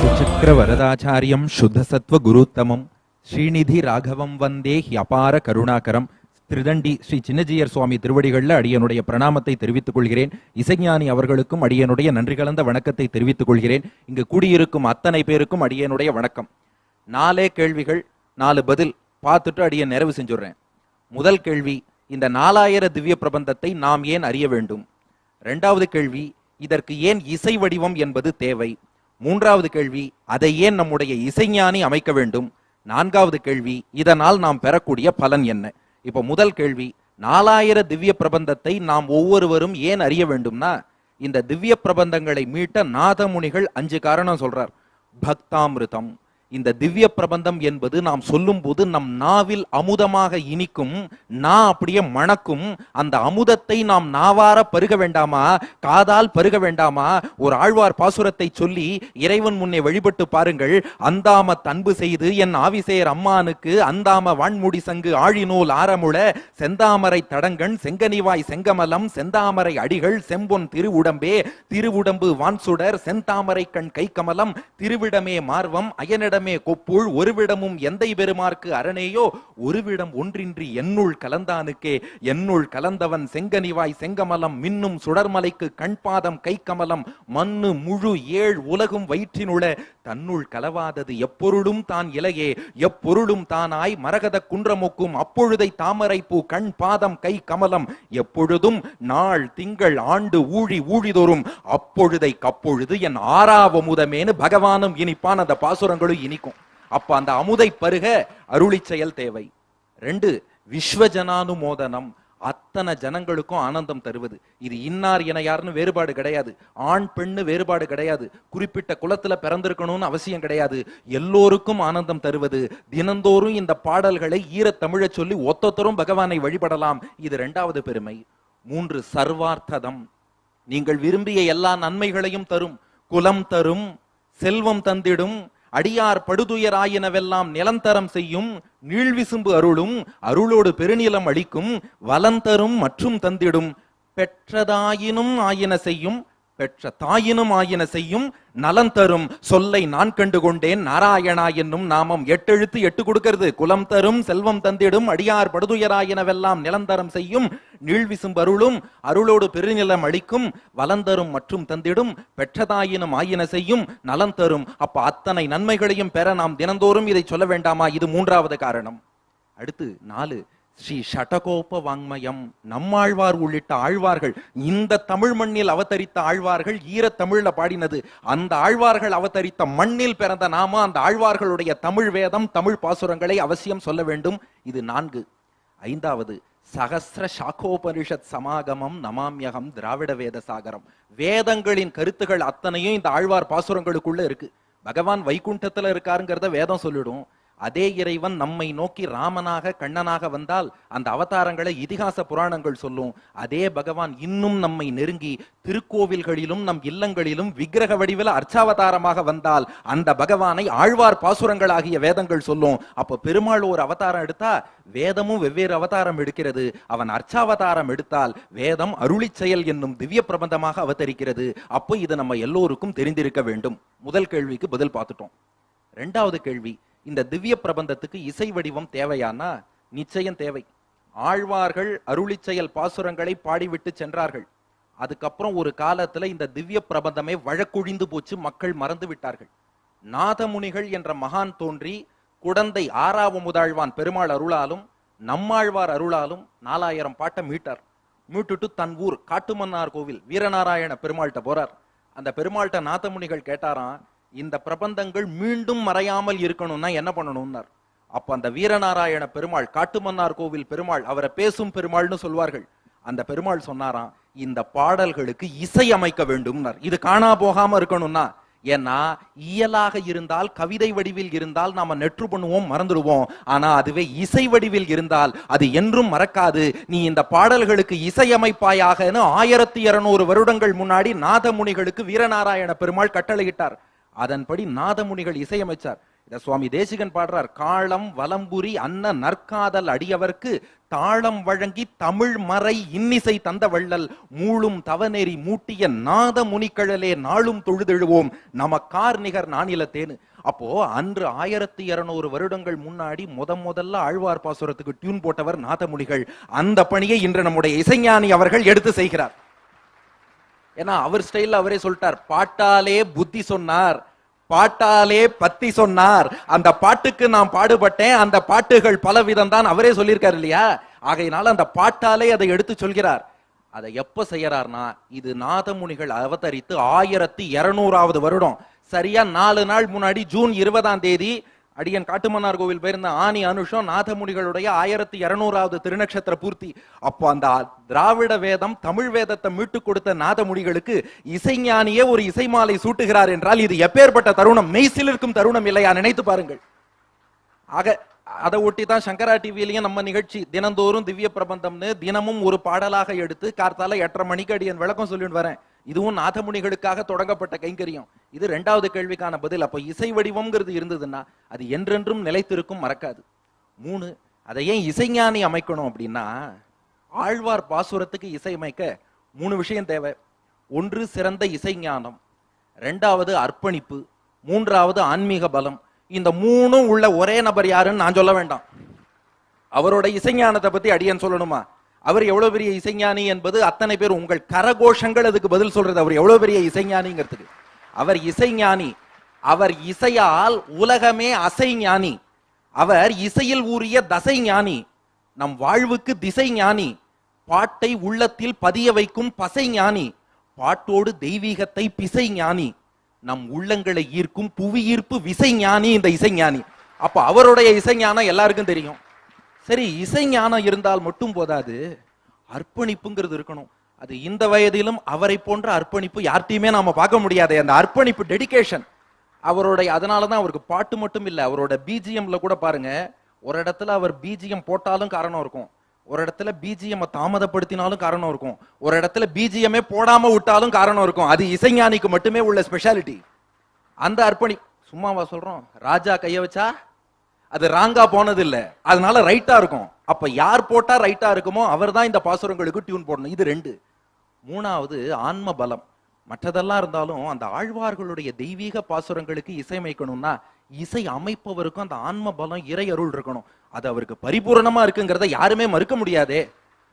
சுச்சக்கரவரதாச்சாரியம் சுத்தசத்வ குருத்தமம் ஸ்ரீநிதி ராகவம் வந்தே அபார கருணாகரம் திருதண்டி ஸ்ரீ சின்னஜியர் சுவாமி திருவடிகளில் அடியனுடைய பிரணாமத்தை தெரிவித்துக் கொள்கிறேன் இசைஞானி அவர்களுக்கும் அடியனுடைய நன்றி கலந்த வணக்கத்தை தெரிவித்துக் கொள்கிறேன் இங்கு கூடியிருக்கும் அத்தனை பேருக்கும் அடியனுடைய வணக்கம். நாலே கேள்விகள் நாலு பதில் பார்த்துட்டு அடியன் நிறைவு செஞ்சுடுறேன். முதல் கேள்வி இந்த நாலாயிர திவ்ய பிரபந்தத்தை நாம் ஏன் அறிய வேண்டும்? ரெண்டாவது கேள்வி இதற்கு ஏன் இசை வடிவம் என்பது தேவை? மூன்றாவது கேள்வி அதை ஏன் நம்முடைய இசைஞானி அமைக்க வேண்டும்? நான்காவது கேள்வி இதனால் நாம் பெறக்கூடிய பலன் என்ன? இப்போ முதல் கேள்வி நாலாயிர திவ்ய பிரபந்தத்தை நாம் ஒவ்வொருவரும் ஏன் அறிய வேண்டும்னா இந்த திவ்ய பிரபந்தங்களை மீட்ட நாதமுனிகள் அஞ்சு காரணம் சொல்றார். பக்தாமிருதம். இந்த திவ்ய பிரபந்தம் என்பது நாம் சொல்லும்போது நம் நாவில் அமுதமாக இனிக்கும் நா அப்படியே மணக்கும் அந்த அமுதத்தை நாம் நாவார பருக வேண்டாமா? காதால் பருக வேண்டாமா? ஒரு ஆழ்வார் பாசுரத்தை சொல்லி இறைவன் முன்னே வழிபட்டு பாருங்கள். அந்தாம தன்பு செய்து என் ஆவிசேர் அம்மானுக்கு அந்தாம வான்முடி சங்கு ஆழிநூல் ஆரமுள செந்தாமரை தடங்கண் செங்கனிவாய் செங்கமலம் செந்தாமரை அடிகள் செம்பொன் திருவுடம்பே திருவுடம்பு வான்சுடர் செந்தாமரை கண் கை கமலம் திருவிடமே மார்வம் அயனிடம் கொப்புள் ஒருவிடமும் எந்தை பெருமார்க்கு அரணேயோ? ஒருவிடம் ஒன்றின்றி என்னுள் கலந்தானுக்கே. என்னுள் கலந்தவன் செங்கனிவாய் செங்கமலம் மின்னும் சுடர்மலைக்கு கண்பாதம் கை கமலம் மண்ணு முழு ஏழ் உலகும் வயிற்றினுள தன்னுள் கலவாதது எப்பொருளும் தான் இலையே எப்பொருளும் தானாய் மரகத குன்றமொக்கும் அப்பொழுதை தாமரை பூ கண் பாதம் கை கமலம். எப்பொழுதும் நாள் திங்கள் ஆண்டு ஊழி ஊழிதோறும் அப்பொழுதை கப்பொழுது என் ஆறாவமுதமேனு பகவானும் இனிப்பான் அந்த பாசுரங்களும் இனிக்கும். அப்ப அந்த அமுதை பருக அருளி செயல் தேவை. ரெண்டு விஸ்வஜனானுமோதனம். அத்தனை ஜனங்களுக்கும் ஆனந்தம் தருவது. இது இன்னார் என யாருன்னு வேறுபாடு கிடையாது. ஆண் பெண்ணு வேறுபாடு கிடையாது. குறிப்பிட்ட குலத்துல பிறந்திருக்கணும்னு அவசியம் கிடையாது. எல்லோருக்கும் ஆனந்தம் தருவது. தினந்தோறும் இந்த பாடல்களை ஈரத்தமிழ சொல்லி ஒத்தொத்தரும் பகவானை வழிபடலாம். இது இரண்டாவது பெருமை. மூன்று சர்வார்த்ததம். நீங்கள் விரும்பிய எல்லா நன்மைகளையும் தரும். குலம் தரும். செல்வம் தந்திடும். அடியார் படுதுயராயினவெல்லாம் நிலந்தரம் செய்யும் நீழ்விசும்பு அருளும் அருளோடு பெருநிலம் அளிக்கும் வலந்தரும் மற்றும் தந்திடும் பெற்றதாயினும் ஆயின செய்யும் பெற்ற தாயினும் ஆயின செய்யும் நலன் தரும். சொல்லை நான் கண்டு கொண்டேன் நாராயணா என்னும் நாமம் எட்டெழுத்து எட்டு கொடுக்கிறது. குலம் தரும் செல்வம் தந்திடும் அடியார் படுதுயராயினவெல்லாம் நிலந்தரம் செய்யும். நீழ்விசும்பருளும் அருளோடு பெருநிலம் அளிக்கும் வலந்தரும் மற்றும் தந்திடும் பெற்றதாயினும் ஆயின செய்யும் நலன் தரும். அப்ப அத்தனை நன்மைகளையும் பெற நாம் தினந்தோறும் இதை சொல்ல வேண்டாமா? இது மூன்றாவது காரணம். அடுத்து நாலு ஸ்ரீ ஷடகோப வாங்மயம் நம்மாழ்வார் உள்ளிட்ட ஆழ்வார்கள் இந்த தமிழ் மண்ணில் அவதரித்த ஆழ்வார்கள் ஈர தமிழ்ல பாடினது. அந்த ஆழ்வார்கள் அவதரித்த மண்ணில் பிறந்த நாம அந்த ஆழ்வார்களுடைய தமிழ் வேதம் தமிழ் பாசுரங்களை அவசியம் சொல்ல வேண்டும். இது நான்கு. ஐந்தாவது சகசிர சாக்கோபனிஷத் சமாகமம் நமாமியகம் திராவிட வேத சாகரம். வேதங்களின் கருத்துகள் அத்தனையும் இந்த ஆழ்வார் பாசுரங்களுக்குள்ள இருக்கு. பகவான் வைகுண்டத்துல இருக்காருங்கிறத வேதம் சொல்லிடும். அதே இறைவன் நம்மை நோக்கி ராமனாக கண்ணனாக வந்தால் அந்த அவதாரங்களை இதிகாச புராணங்கள் சொல்லும். அதே பகவான் இன்னும் நம்மை நெருங்கி திருக்கோவில்களிலும் நம் இல்லங்களிலும் விக்கிரக வடிவில் அர்ச்சாவதாரமாக வந்தால் அந்த பகவானை ஆழ்வார் பாசுரங்களாகிய வேதங்கள் சொல்லும். அப்போ பெருமாள் ஒரு அவதாரம் எடுத்தா வேதமும் வெவ்வேறு அவதாரம் எடுக்கிறது. அவன் அர்ச்சாவதாரம் எடுத்தால் வேதம் அருளி செயல் என்னும் திவ்ய பிரபந்தமாக அவதரிக்கிறது. அப்போ இது நம்ம எல்லோருக்கும் தெரிந்திருக்க வேண்டும். முதல் கேள்விக்கு பதில் பார்த்துட்டோம். ரெண்டாவது கேள்வி இந்த திவ்ய பிரபந்தத்துக்கு இசை வடிவம் தேவையானா? நிச்சயம் தேவை. ஆழ்வார்கள் அருளிச் செயல் பாசுரங்களை பாடிவிட்டு சென்றார்கள். அதுக்கப்புறம் ஒரு காலத்துல இந்த திவ்ய பிரபந்தமே வழக்குழிந்து போச்சு மக்கள் மறந்து விட்டார்கள். நாதமுனிகள் என்ற மகான் தோன்றி குடந்தை ஆறாவ முதாழ்வான் பெருமாள் அருளாலும் நம்மாழ்வார் அருளாலும் நாலாயிரம் பாட்டை மீட்டார். மீட்டுட்டு தன் ஊர் காட்டுமன்னார் கோவில் வீரநாராயண பெருமாள்கிட்ட போறார். அந்த பெருமாள்கிட்ட நாதமுனிகள் கேட்டாராம் இந்த பிரபந்தங்கள் மீண்டும் மறையாமல் இருக்கணும்னா என்ன பண்ணணும்னார்? அப்ப அந்த வீரநாராயண பெருமாள் காட்டுமன்னார் கோவில் பெருமாள் அவரை பேசும் பெருமாள்னு சொல்வார்கள். அந்த பெருமாள் சொன்னாராம் இந்த பாடல்களுக்கு இசை அமைக்க வேண்டும்னார். இது காணா போகாம இருக்கணும்னா ஏன்னா இயலாக இருந்தால் கவிதை வடிவில் இருந்தால் நாம நெற்று பண்ணுவோம் மறந்துடுவோம். ஆனா அதுவே இசை வடிவில் இருந்தால் அது என்றும் மறக்காது. நீ இந்த பாடல்களுக்கு இசையமைப்பாயாகன்னு ஆயிரத்தி இருநூறு வருடங்கள் முன்னாடி நாதமுனிகளுக்கு வீரநாராயண பெருமாள் கட்டளையிட்டார். அதன்படி நாதமுனிகள் இசையமைச்சார். இத சுவாமி தேசிகன் பாடுறார். காளம் வலம்புரி அன்ன நற்காதல் அடியவர்க்கு தாளம் வழங்கி தமிழ் மறை இன்னிசை தந்த வள்ளல். மூளும் தவநெறி மூட்டிய நாத முனிக்கழலே நாளும் தொழுதெழுவோம். நமக்கார் நிகர் நானிலத்தேனு அப்போ அன்று ஆயிரத்தி இருநூறு வருடங்கள் முன்னாடி முத முதல்ல ஆழ்வார் பாசுரத்துக்கு டியூன் போட்டவர் நாதமுனிகள். அந்த பணியை இன்று நம்முடைய இசைஞானி அவர்கள் எடுத்து செய்கிறார். ஏன்னா அவர் ஸ்டைல்ல அவரே சொல்லிட்டார். பாட்டாலே புத்தி சொன்னார். பாட்டாலே பத்தி சொன்னார். அந்த பாட்டுக்கு நான் பாடுபட்டேன். அந்த பாட்டுகள் பலவிதம் தான் அவரே சொல்லியிருக்காரு இல்லையா? ஆகையினால அந்த பாட்டாலே அதை எடுத்து சொல்கிறார். அதை எப்ப செய்யறார்னா இது நாதமுனிகள் அவதரித்து ஆயிரத்தி இருநூறாவது வருடம். சரியா நாலு நாள் முன்னாடி ஜூன் இருபதாம் தேதி அடியன் காட்டுமன்னார் கோவில் போயிருந்த ஆனி அனுஷம் நாதமுனிகளுடைய ஆயிரத்தி இருநூறாவது திருநக்ஷத்திர பூர்த்தி. அப்போ அந்த திராவிட வேதம் தமிழ் வேதத்தை மீட்டு கொடுத்த நாதமுனிகளுக்கு இசைஞானியே ஒரு இசைமாலை சூட்டுகிறார் என்றால் இது எப்பேற்பட்ட தருணம்? மெய்சிலிருக்கும் தருணம் இல்லையா? நினைத்து பாருங்கள். ஆக அதை ஒட்டி தான் சங்கரா டிவிலையும் நம்ம நிகழ்ச்சி. தினந்தோறும் திவ்ய பிரபந்தம்னு தினமும் ஒரு பாடலாக எடுத்து கார்த்தால எட்டரை மணிக்கு அடியன் விளக்கம் சொல்லிட்டு வரேன். இதுவும் நாதமுனிகளுக்காக தொடங்கப்பட்ட கைங்கரியம். இது ரெண்டாவது கேள்விக்கான பதில். அப்போ இசை வடிவம்ங்கிறது இருந்ததுன்னா அது என்றென்றும் நிலைத்திருக்கும் மறக்காது. மூணு அதை ஏன் இசைஞானி அமைக்கணும் அப்படின்னா ஆழ்வார் பாசுரத்துக்கு இசையமைக்க மூணு விஷயம் தேவை. ஒன்று சிறந்த இசைஞானம். ரெண்டாவது அர்ப்பணிப்பு. மூன்றாவது ஆன்மீக பலம். இந்த மூணும் உள்ள ஒரே நபர் யாருன்னு நான் சொல்ல வேண்டாம். அவரோட இசைஞானத்தை பத்தி அடியன் சொல்லணுமா? அவர் எவ்வளவு பெரிய இசைஞானி என்பது அத்தனை பேர் உங்கள் கரகோஷங்கள் அதுக்கு பதில் சொல்றது. அவர் எவ்வளவு பெரிய இசைஞானிங்கிறதுக்கு. அவர் இசைஞானி. அவர் இசையால் உலகமே அசைஞானி. அவர் இசையில் ஊறிய தசை ஞானி நம் வாழ்வுக்கு திசை ஞானி பாட்டை உள்ளத்தில் பதிய வைக்கும் பசை ஞானி பாட்டோடு தெய்வீகத்தை பிசை ஞானி நம் உள்ளங்களை ஈர்க்கும் புவியீர்ப்பு விசை ஞானி இந்த இசைஞானி. அப்ப அவருடைய இசைஞானம் எல்லாருக்கும் தெரியும். சரி இசைஞானம் இருந்தால் மட்டும் போதாது. அர்ப்பணிப்புங்கிறது இருக்கணும். அது இந்த வயதிலும் அவரை போன்ற அர்ப்பணிப்பு யார்ட்டையுமே நாம பார்க்க முடியாது. அந்த அர்ப்பணிப்பு டெடிகேஷன் அவருடைய அதனால தான் அவருக்கு பாட்டு மட்டும் இல்லை அவரோட பிஜிஎம்ல கூட பாருங்க ஒரு இடத்துல அவர் பிஜிஎம் போட்டாலும் காரணம் இருக்கும். ஒரு இடத்துல பிஜிஎம் தாமதப்படுத்தினாலும் காரணம் இருக்கும். ஒரு இடத்துல பிஜிஎம்மே போடாம விட்டாலும் காரணம் இருக்கும். அது இசைஞானிக்கு மட்டுமே உள்ள ஸ்பெஷாலிட்டி அந்த அர்ப்பணி சும்மாவா சொல்றோம்? ராஜா கைய வச்சா அது ராங்கா போனது இல்ல அதனால ரைட்டா இருக்கும். அப்ப யார் போட்டா ரைட்டா இருக்குமோ அவர் தான் இந்த பாசுரங்களுக்கு டியூன் போடணும். இது ரெண்டு. மூணாவது ஆன்ம பலம் மற்றதெல்லாம் இருந்தாலும் அந்த ஆழ்வார்களுடைய தெய்வீக பாசுரங்களுக்கு இசையமைக்கணும்னா இசை அமைப்பவருக்கும் அந்த ஆன்ம பலம் இறை அருள் இருக்கணும். அது அவருக்கு பரிபூரணமா இருக்குங்கிறத யாருமே மறுக்க முடியாதே.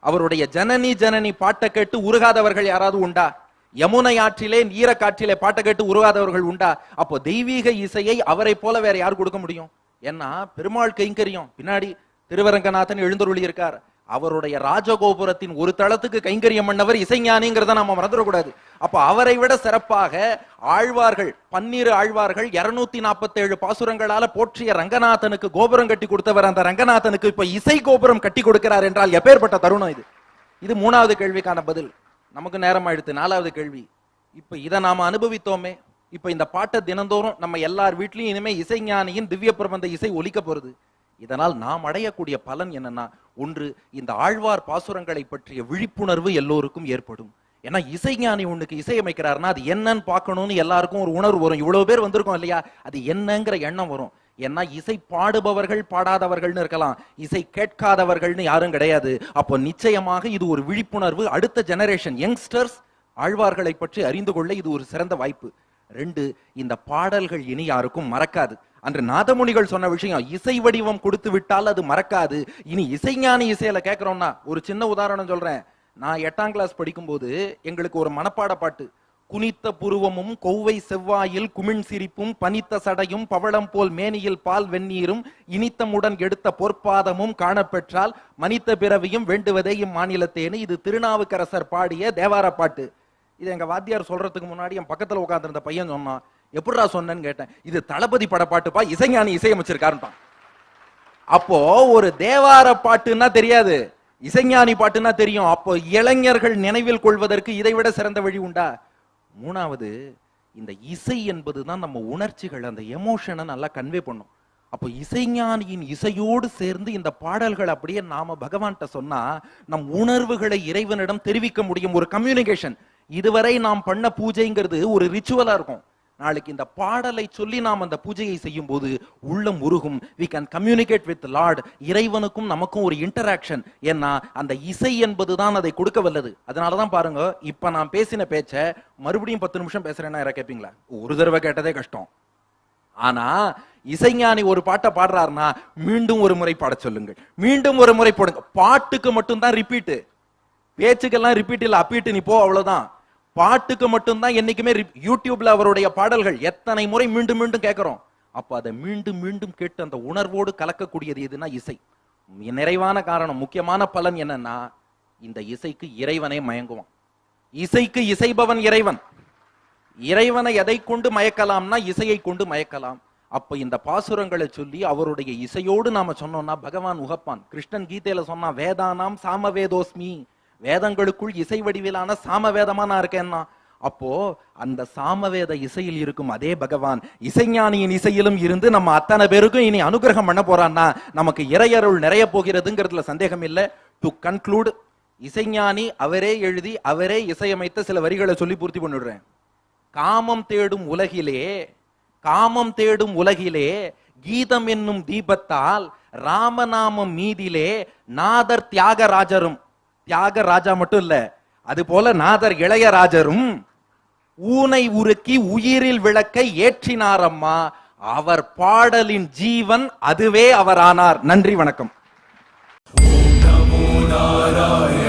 அவருடைய ஜனனி ஜனனி பாட்டை கேட்டு உருகாதவர்கள் யாராவது உண்டா? யமுனை ஆற்றிலே நீரக்காற்றிலே பாட்டை கேட்டு உருகாதவர்கள் உண்டா? அப்போ தெய்வீக இசையை அவரை போல வேற யார் கொடுக்க முடியும்? ஏன்னா பெருமாள் கைங்கரியம். பின்னாடி திருவரங்கநாதன் எழுந்தருளி இருக்கார் அவருடைய ராஜகோபுரத்தின் ஒரு தளத்துக்கு கைங்கரியம் பண்ணவர் இசைஞானிங்கிறத நாம மறந்துடக்கூடாது. அப்ப அவரை விட சிறப்பாக ஆழ்வார்கள் பன்னீர் ஆழ்வார்கள் இருநூத்தி நாற்பத்தி ஏழு பாசுரங்களால போற்றிய ரங்கநாதனுக்கு கோபுரம் கட்டி கொடுத்தவர் அந்த ரங்கநாதனுக்கு இப்ப இசை கோபுரம் கட்டி கொடுக்கிறார் என்றால் எப்பேற்பட்ட தருணம் இது? இது மூணாவது கேள்விக்கான பதில். நமக்கு நேரம் ஆயிடுத்து நாலாவது கேள்வி. இப்ப இதை நாம அனுபவித்தோமே. இப்ப இந்த பாட்டை தினந்தோறும் நம்ம எல்லார் வீட்லயும் இனிமே இசைஞானியின் திவ்ய பிரபந்த இசை ஒலிக்க போறது. இதனால் நாம் அடையக்கூடிய பலன் என்னன்னா ஒன்று இந்த ஆழ்வார் பாசுரங்களை பற்றிய விழிப்புணர்வு எல்லோருக்கும் ஏற்படும். ஏன்னா இசைஞானி ஒன்றுக்கு இசையமைக்கிறாருன்னா அது என்னன்னு பார்க்கணும்னு எல்லாருக்கும் ஒரு உணர்வு வரும். இவ்வளவு பேர் வந்திருக்கோம் இல்லையா? அது என்னங்கிற எண்ணம் வரும். ஏன்னா இசை பாடுபவர்கள் பாடாதவர்கள்னு இருக்கலாம். இசை கேட்காதவர்கள்னு யாரும் கிடையாது. அப்போ நிச்சயமாக இது ஒரு விழிப்புணர்வு. அடுத்த ஜெனரேஷன் யங்ஸ்டர்ஸ் ஆழ்வார்களை பற்றி அறிந்து கொள்ள இது ஒரு சிறந்த வாய்ப்பு. ரெண்டு இந்த பாடல்கள் இனி யாருக்கும் மறக்காது. அன்று நாதமுனிகள் சொன்ன விஷயம் இசை வடிவம் கொடுத்து விட்டால் அது மறக்காது. இனி இசைஞானி இசையில கேட்கிறோம்னா ஒரு சின்ன உதாரணம் சொல்றேன். நான் எட்டாம் கிளாஸ் படிக்கும்போது எங்களுக்கு ஒரு மனப்பாட பாட்டு. குனித்த புருவமும் கொவ்வை செவ்வாயில் குமிழ் சிரிப்பும் பனித்த சடையும் பவளம் போல் மேனியில் பால் வெந்நீரும் இனித்தமுடன் எடுத்த பொற்பாதமும் காணப்பெற்றால் மனித பிறவியும் வேண்டுவதே இம்மாநிலத்தேன்னு இது திருநாவுக்கரசர் பாடிய தேவார பாட்டு. இது எங்க வாத்தியார் சொல்றதுக்கு முன்னாடி என் பக்கத்துல உட்காந்துருந்த பையன் சொன்னான் எப்படிடா சொன்னேன்னு கேட்டேன். இது தளபதி பட பாட்டுப்பா இசைஞானி இசையமைச்சிருக்காருன்ட்டான். அப்போ ஒரு தேவார பாட்டுன்னா தெரியாது இசைஞானி பாட்டுன்னா தெரியும். அப்போ இளைஞர்கள் நினைவில் கொள்வதற்கு இதை விட சிறந்த வழி உண்டா? மூணாவது இந்த இசை என்பது தான் நம்ம உணர்ச்சிகள் அந்த எமோஷனை நல்லா கன்வே பண்ணும். அப்போ இசைஞானியின் இசையோடு சேர்ந்து இந்த பாடல்கள் அப்படியே நாம பகவான்கிட்ட சொன்னா நம் உணர்வுகளை இறைவனிடம் தெரிவிக்க முடியும் ஒரு கம்யூனிகேஷன் இதுவரை நாம் பண்ண பூஜைங்கிறது ஒரு ரிச்சுவலா இருக்கும். நாளைக்கு இந்த பாடலை சொல்லி நாம் அந்த பூஜையை செய்யும் போது உள்ளம் உருகும். We can communicate with Lord இறைவனுக்கும் நமக்கும் ஒரு இன்டராக்ஷன் ஏன்னா அந்த இசை என்பதுதான் அதை கொடுக்க வல்லது. அதனால தான் பாருங்க இப்ப நான் பேசின பேச்சை மறுபடியும் பத்து நிமிஷம் பேசுறேன்னா யாரா கேட்பீங்களா? ஒரு தடவை கேட்டதே கஷ்டம். ஆனா இசைஞானி ஒரு பாட்டை பாடுறாருன்னா மீண்டும் ஒரு முறை பாட சொல்லுங்கள். மீண்டும் ஒரு முறை போடுங்க. பாட்டுக்கு மட்டும்தான் ரிப்பீட்டு பேச்சுக்கெல்லாம் ரிப்பீட் இல்லை அப்பீட்டு நீ போ அவ்வளவுதான். பாட்டுக்கு மட்டும்தான் என்னைக்குமே யூடியூப்ல அவருடைய பாடல்கள் எத்தனை முறை மீண்டும் மீண்டும் கேட்கிறோம். அப்ப அதை மீண்டும் மீண்டும் கேட்டு அந்த உணர்வோடு கலக்கக்கூடியது எதுனா இசை. நிறைவான காரணம் முக்கியமான பலன் என்னன்னா இந்த இசைக்கு இறைவனே மயங்குவான். இசைக்கு இசைபவன் இறைவன். இறைவனை எதை கொண்டு மயக்கலாம்னா இசையை கொண்டு மயக்கலாம். அப்ப இந்த பாசுரங்களை சொல்லி அவருடைய இசையோடு நாம சொன்னோம்னா பகவான் உகப்பான். கிருஷ்ணன் கீதையில சொன்னா வேதானாம் சாமவேதோஸ்மி வேதங்களுக்குள் இசை வடிவிலான சாமவேதமா நான் இருக்கேன்னா? அப்போ அந்த சாமவேத இசையில் இருக்கும் அதே பகவான் இசைஞானியின் இசையிலும் இருந்து நம்ம அத்தனை பேருக்கும் இனி அனுகிரகம் பண்ண போறான்னா நமக்கு இறையருள் நிறைய போகிறதுங்கிறதுல சந்தேகம் இல்லை. டு கன்க்ளூட் இசைஞானி அவரே எழுதி அவரே இசையமைத்த சில வரிகளை சொல்லி பூர்த்தி பண்ணிடுறேன். காமம் தேடும் உலகிலே காமம் தேடும் உலகிலே கீதம் என்னும் தீபத்தால் ராமநாமம் மீதிலே நாதர் தியாகராஜரும் தியாக ராஜா மட்டும் இல்ல அது போல நாதர் இளையராஜரும் ஊனை உருக்கி உயிரில் விளக்கை ஏற்றினாரம்மா. அவர் பாடலின் ஜீவன் அதுவே அவரானார். நன்றி வணக்கம். நாராயண